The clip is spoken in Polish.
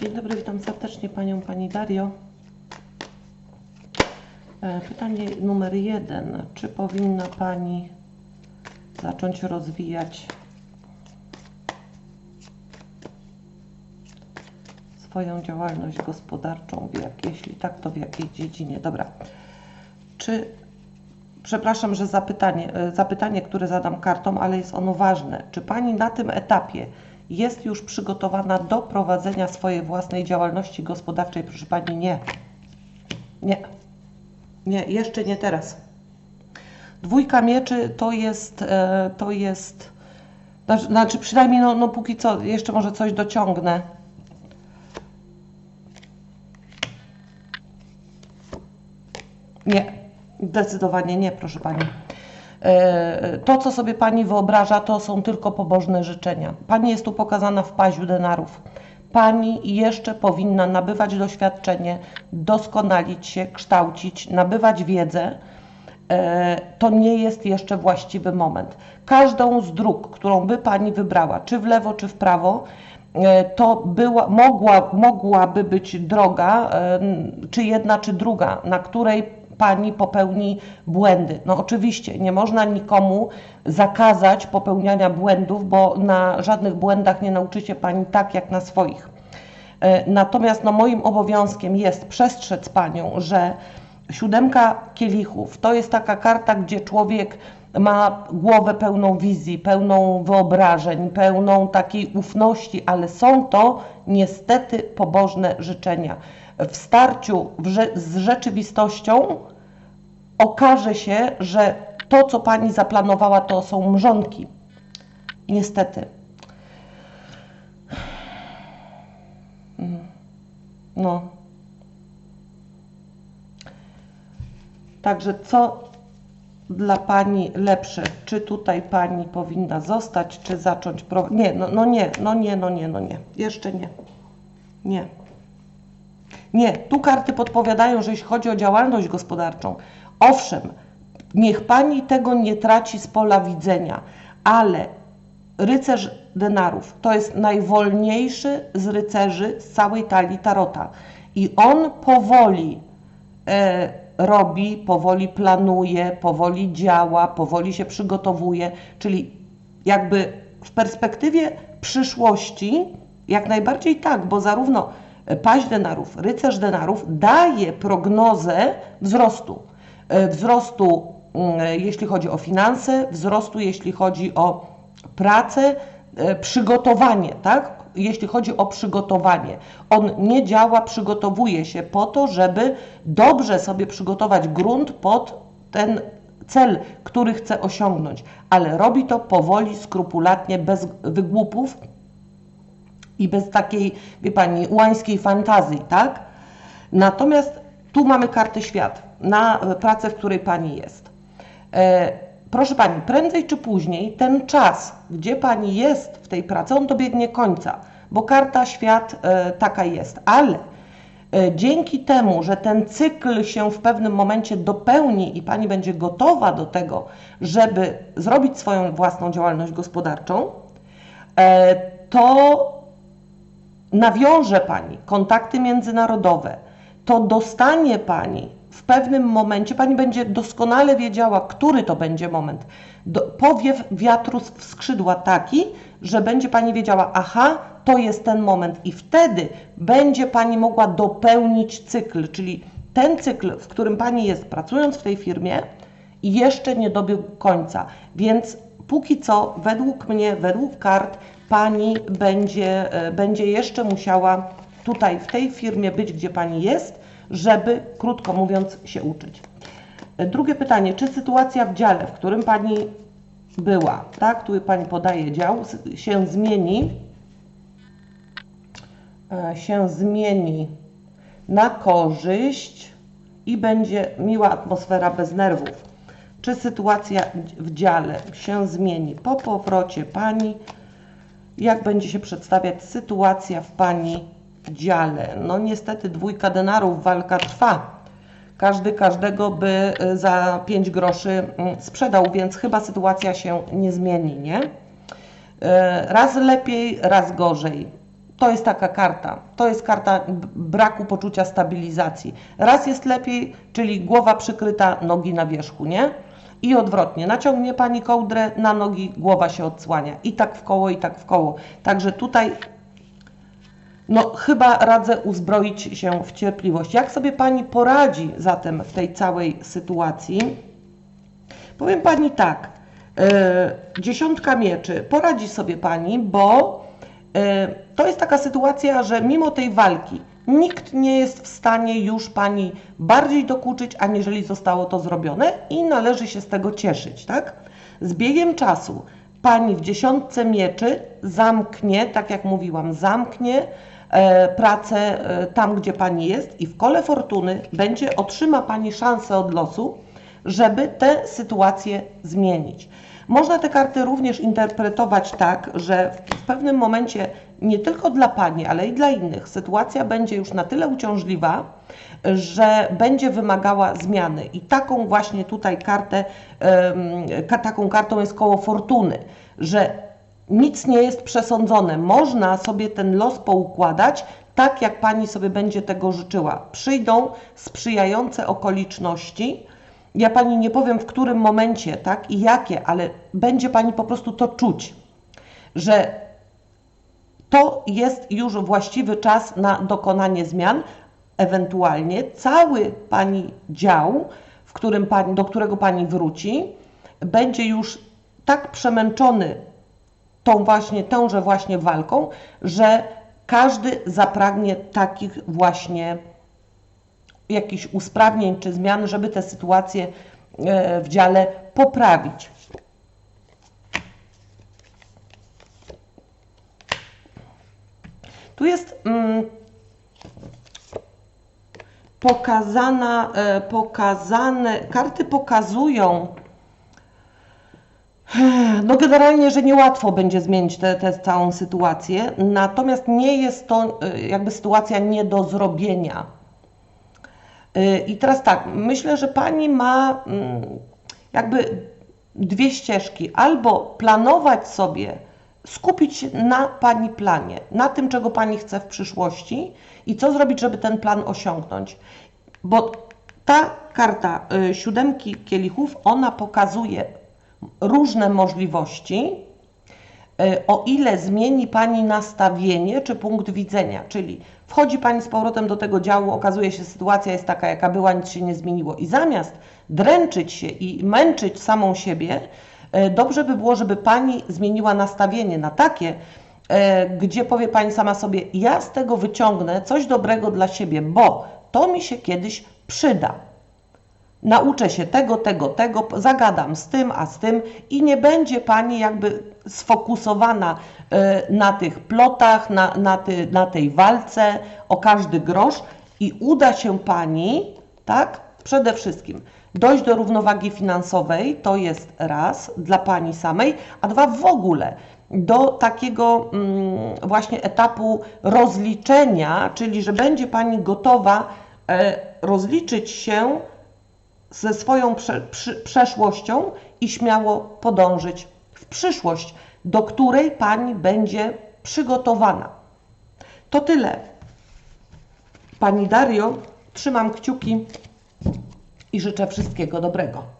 Dzień dobry, witam serdecznie Panią, Pani Dario. E, Pytanie numer jeden. Czy powinna Pani zacząć rozwijać swoją działalność gospodarczą? Jak, jeśli tak, to w jakiej dziedzinie? Dobra. Czy, przepraszam, że zapytanie, e, zapytanie, które zadam kartą, ale jest ono ważne. Czy Pani na tym etapie jest już przygotowana do prowadzenia swojej własnej działalności gospodarczej? Proszę Pani, nie. Nie. Nie, jeszcze nie teraz. Dwójka mieczy to jest, e, to jest, znaczy- znaczy przynajmniej no, no póki co, jeszcze może coś dociągnę. Nie, zdecydowanie nie, proszę Pani. E, To, co sobie Pani wyobraża, to są tylko pobożne życzenia. Pani jest tu pokazana w paziu denarów. Pani jeszcze powinna nabywać doświadczenie, doskonalić się, kształcić, nabywać wiedzę. E, To nie jest jeszcze właściwy moment. Każdą z dróg, którą by Pani wybrała, czy w lewo, czy w prawo, e, to była, mogła, mogłaby być droga, czy jedna, czy druga, na której pani popełni błędy. No oczywiście nie można nikomu zakazać popełniania błędów, bo na żadnych błędach nie nauczycie pani tak jak na swoich. E, Natomiast no, moim obowiązkiem jest przestrzec panią, że siódemka kielichów to jest taka karta, gdzie człowiek ma głowę pełną wizji, pełną wyobrażeń, pełną takiej ufności, ale są to niestety pobożne życzenia. W starciu z rzeczywistością okaże się, że to, co pani zaplanowała, to są mrzonki. Niestety. No. Także co dla pani lepsze? Czy tutaj pani powinna zostać, czy zacząć? Nie, no, no nie, no nie, no nie, no nie. Jeszcze nie. Nie. Nie, tu karty podpowiadają, że jeśli chodzi o działalność gospodarczą, owszem, niech pani tego nie traci z pola widzenia, ale rycerz denarów to jest najwolniejszy z rycerzy z całej talii tarota. I on powoli e, robi, powoli planuje, powoli działa, powoli się przygotowuje, czyli jakby w perspektywie przyszłości jak najbardziej tak, bo zarówno paź denarów, rycerz denarów daje prognozę wzrostu. E, Wzrostu, mm, jeśli chodzi o finanse, wzrostu, jeśli chodzi o pracę, e, przygotowanie, tak? Jeśli chodzi o przygotowanie, on nie działa, przygotowuje się po to, żeby dobrze sobie przygotować grunt pod ten cel, który chce osiągnąć, ale robi to powoli, skrupulatnie, bez wygłupów i bez takiej, wie pani, łańskiej fantazji, tak? Natomiast tu mamy kartę świat na e, pracę, w której pani jest. E, proszę pani, prędzej czy później ten czas, gdzie pani jest w tej pracy, on dobiegnie końca, bo karta świat e, taka jest, ale dzięki temu, że ten cykl się w pewnym momencie dopełni i pani będzie gotowa do tego, żeby zrobić swoją własną działalność gospodarczą, to nawiąże Pani kontakty międzynarodowe, to dostanie Pani w pewnym momencie, Pani będzie doskonale wiedziała, który to będzie moment. Do, powiew wiatru w skrzydła taki, że będzie Pani wiedziała, aha, to jest ten moment i wtedy będzie Pani mogła dopełnić cykl, czyli ten cykl, w którym Pani jest pracując w tej firmie jeszcze nie dobiegł końca. Więc póki co, według mnie, według kart, Pani będzie, e, będzie jeszcze musiała tutaj w tej firmie być, gdzie Pani jest, żeby, krótko mówiąc, się uczyć. Drugie pytanie, czy sytuacja w dziale, w którym Pani była, tak, tu Pani podaje dział, się zmieni, e, się zmieni na korzyść i będzie miła atmosfera bez nerwów. Czy sytuacja w dziale się zmieni po powrocie Pani? Jak będzie się przedstawiać sytuacja w Pani dziale? No niestety dwójka denarów, walka trwa. Każdy każdego by y, za 5 groszy mm, sprzedał, więc chyba sytuacja się nie zmieni, nie? E, Raz lepiej, raz gorzej. To jest taka karta. To jest karta braku poczucia stabilizacji. Raz jest lepiej, czyli głowa przykryta, nogi na wierzchu, nie? I odwrotnie. Naciągnie Pani kołdrę na nogi, głowa się odsłania. I tak w koło, i tak w koło. Także tutaj no, chyba radzę uzbroić się w cierpliwość. Jak sobie Pani poradzi zatem w tej całej sytuacji? Powiem Pani tak. e, dziesiątka mieczy. Poradzi sobie Pani, bo e, to jest taka sytuacja, że mimo tej walki nikt nie jest w stanie już Pani bardziej dokuczyć, aniżeli zostało to zrobione i należy się z tego cieszyć, tak? Z biegiem czasu Pani w dziesiątce mieczy zamknie, tak jak mówiłam, zamknie pracę e, tam, gdzie Pani jest i w kole fortuny będzie, otrzyma Pani szansę od losu, żeby tę sytuację zmienić. Można te karty również interpretować tak, że w pewnym momencie nie tylko dla Pani, ale i dla innych sytuacja będzie już na tyle uciążliwa, że będzie wymagała zmiany. I taką właśnie tutaj kartę, taką kartą jest koło fortuny, że nic nie jest przesądzone. Można sobie ten los poukładać tak, jak Pani sobie będzie tego życzyła. Przyjdą sprzyjające okoliczności. Ja Pani nie powiem w którym momencie, tak i jakie, ale będzie Pani po prostu to czuć, że to jest już właściwy czas na dokonanie zmian. Ewentualnie cały Pani dział, w którym pani, do którego Pani wróci, będzie już tak przemęczony tą właśnie, tąże właśnie walką, że każdy zapragnie takich właśnie jakichś usprawnień czy zmian, żeby tę sytuację e, w dziale poprawić. Tu jest mm, pokazana, e, pokazane, karty pokazują, no generalnie, że niełatwo będzie zmienić tę całą sytuację, natomiast nie jest to e, jakby sytuacja nie do zrobienia. Y, I teraz tak, myślę, że Pani ma mm, jakby dwie ścieżki. Albo planować sobie, skupić się na Pani planie, na tym, czego Pani chce w przyszłości i co zrobić, żeby ten plan osiągnąć. Bo ta karta y, siódemki kielichów, ona pokazuje różne możliwości, y, o ile zmieni Pani nastawienie czy punkt widzenia, czyli wchodzi Pani z powrotem do tego działu, okazuje się, sytuacja jest taka, jaka była, nic się nie zmieniło i zamiast dręczyć się i męczyć samą siebie, e, dobrze by było, żeby Pani zmieniła nastawienie na takie, e, gdzie powie Pani sama sobie, ja z tego wyciągnę coś dobrego dla siebie, bo to mi się kiedyś przyda. Nauczę się tego, tego, tego, zagadam z tym, a z tym i nie będzie Pani jakby sfokusowana e, na tych plotach, na, na, ty, na tej walce o każdy grosz i uda się Pani, tak, przede wszystkim dojść do równowagi finansowej, to jest raz dla Pani samej, a dwa w ogóle do takiego mm, właśnie etapu rozliczenia, czyli że będzie Pani gotowa e, rozliczyć się ze swoją prze, przy, przeszłością i śmiało podążyć w przyszłość, do której Pani będzie przygotowana. To tyle. Pani Dario, trzymam kciuki i życzę wszystkiego dobrego.